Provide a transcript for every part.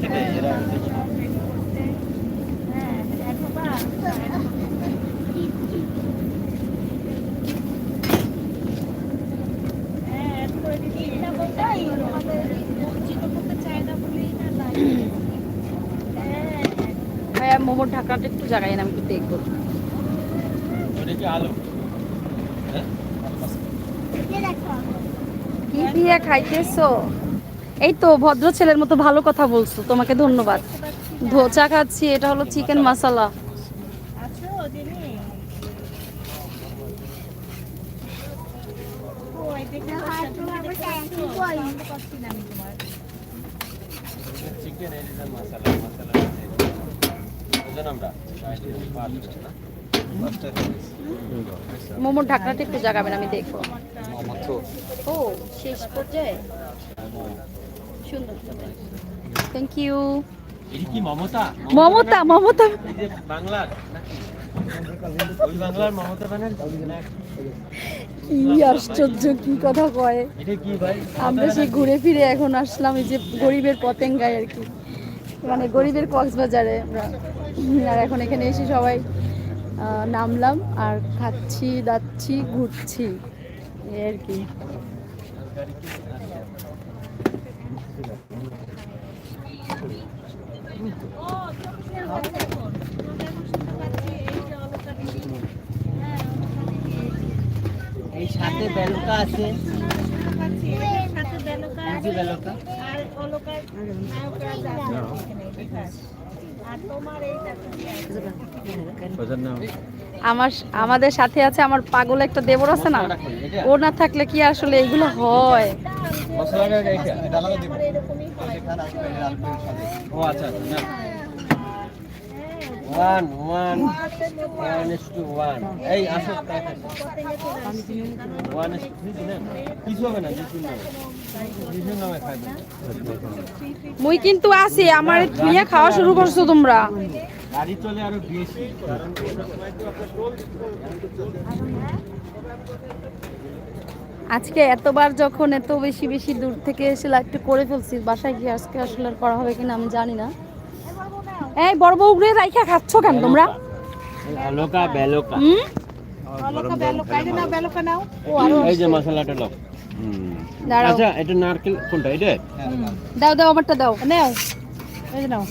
সেটাই এরা ভাইয়া মোমোর ঢাকনাটা একটু জায়গায় আমি একটু দেখব। আলু। হ্যাঁ? কি দিয়ে খাইতেছো? এই তো ভদ্র ছেলের মতো ভালো কথা বলছো তোমাকে ধন্যবাদ। ধোচা খাচ্ছি এটা হলো চিকেন মশলা। মোমোর ঢাকনাটা একটু জাগাবেন আমি দেখব। ও শেষ পর্যায়ে? সুন্দর থ্যাংক ইউ কি মমতা মমতা বাংলার ওই বাংলার মমতা কি আশ্চর্য কি কথা কয়। আমরা সেই ঘুরে ফিরে এখন আসলাম এই যে গরিবের পতেঙ্গায় আর কি। মানে গরিবের কক্সবাজারে আমরা। আর এখন এখানে এসে সবাই নামলাম আর খাচ্ছি দাচ্ছি ঘুরছি। এই আর কি। এই সাথে বেলুকা আছে। এই যে বেলুকা। ওদের নাম আমার আমাদের সাথে আছে আমার পাগল একটা দেবর আছে না ও না থাকলে কি আসলে এগুলো হয় আচ্ছা আচ্ছা কিছু হবে না না মুই কিন্তু আছি আমার নিয়ে খাওয়া শুরু করছ তোমরা। গাড়ি চলে আরও বেশি আজকে এতবার যখন এত বেশি বেশি দূর থেকে এসে লাইভটা করে ফেলছি বাসায় গিয়ে আজকে আসলে করা হবে কিনা আমি জানি না। এই বড় বউ ঘুরে রাইখা খাচ্ছ কেন তোমরা? আলোকা বেলোকা। হুম? এই যে মশলাটা লো দাঁড়াও। আচ্ছা এটা নারকেল কোনটা? এটা? দাও দাও আমারটা দাও। নাও। এই যে নাও।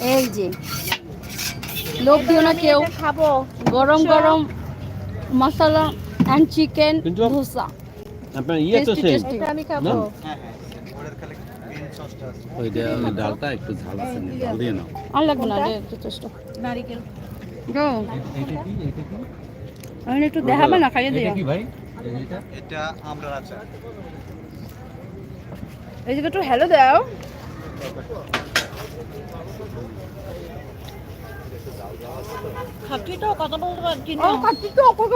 এই যে। লোভ দিও না কেউ। খাব। গরম গরম মশলা অ্যান্ড চিকেন ধোসা। আপনার ইয়ে তো সেই আমি? ওই দে- ডালটা একটু ঝাল আছে ডাল দিয়ে নাও। আর লাগবে না একটু চেষ্টা নারিকেল। গো আমি একটু দেখাবে না খাইয়ে দিও। এটা কি ভাই? এটা? আমরা আচার এই যে একটু হ্যালো দাও। কত?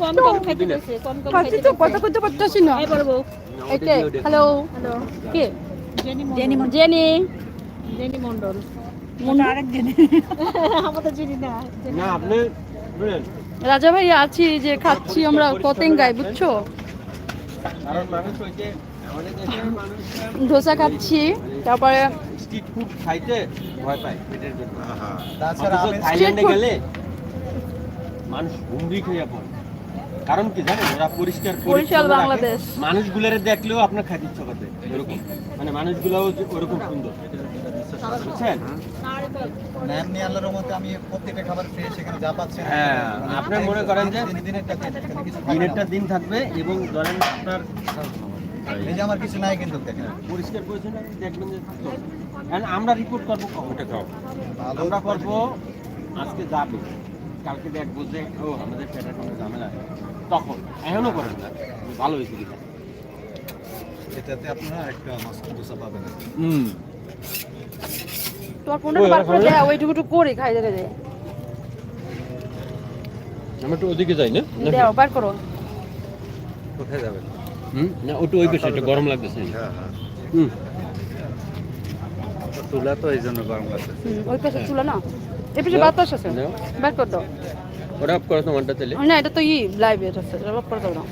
কম কম কম কম না? এই বলব হ্যালো হ্যালো কে? Jenny Jenny Jenny. Jenny Mondal Mondal আরেক জেনি। আমাদের জেনি না না আপনি রাজা ভাই আছি যে খাচ্ছি আমরা পতেঙ্গায় বুঝছ? ধোসা খাচ্ছি তারপরে স্ট্রিট ফুড খাইতে ভয় পায় পেটের জন্য তাছাড়া থাইল্যান্ডে গেলে মানুষ হুমড়ি খেয়ে পড়ে। কারণ কি জানেন ওরা পরিষ্কার বাংলাদেশ। মানুষগুলোরে দেখলেও আপনার খাইতে ইচ্ছা করবে এরকম। মানে মানুষগুলোও যে ওরকম সুন্দর। বুঝছেন? এমনি আল্লাহর রহমতে আমি প্রত্যেকটা খাবার খেয়ে সেখানে যা পাচ্ছি হ্যাঁ, আপনি মনে করেন যে- দিনেরটা দিনেরটা দিন থাকবে এবং ধরেন আপনার এই যে আমার কিছু নাই কিন্তু দেখেন। পরিষ্কার পরিচ্ছন্ন দেখবেন যে আমরা রিপোর্ট করব কখনটা খাও। আমরা করব আজকে যাবে। কালকে দেখব যে ও আমাদের পেটের কোনো ঝামেলা তখন এখনও করেন না। ভালো হয়েছে কিনা? এটাতে আপনারা একটা মাস্ক পাবেন। হুম। তোমার ফোনটা বার করে দেয় ওইটুকু একটু করে খাই দেখে দে আমরা একটু ওদিকে যাই না? দেও বার করো। কোথায় যাবেন হুম? না ওটা ওই পাশে একটু গরম লাগতেছে। হ্যাঁ হ্যাঁ। হুম। তুলা তো এই জন্য গরম লাগছে হুম, ওই পাশে চুলা না? এই পাশে বাতাস আছে। বার কর দাও। ওটা অফ করো তোমারটা তাহলে না এটা তো ই লাইভ এটা আছে এটা করে দাও না।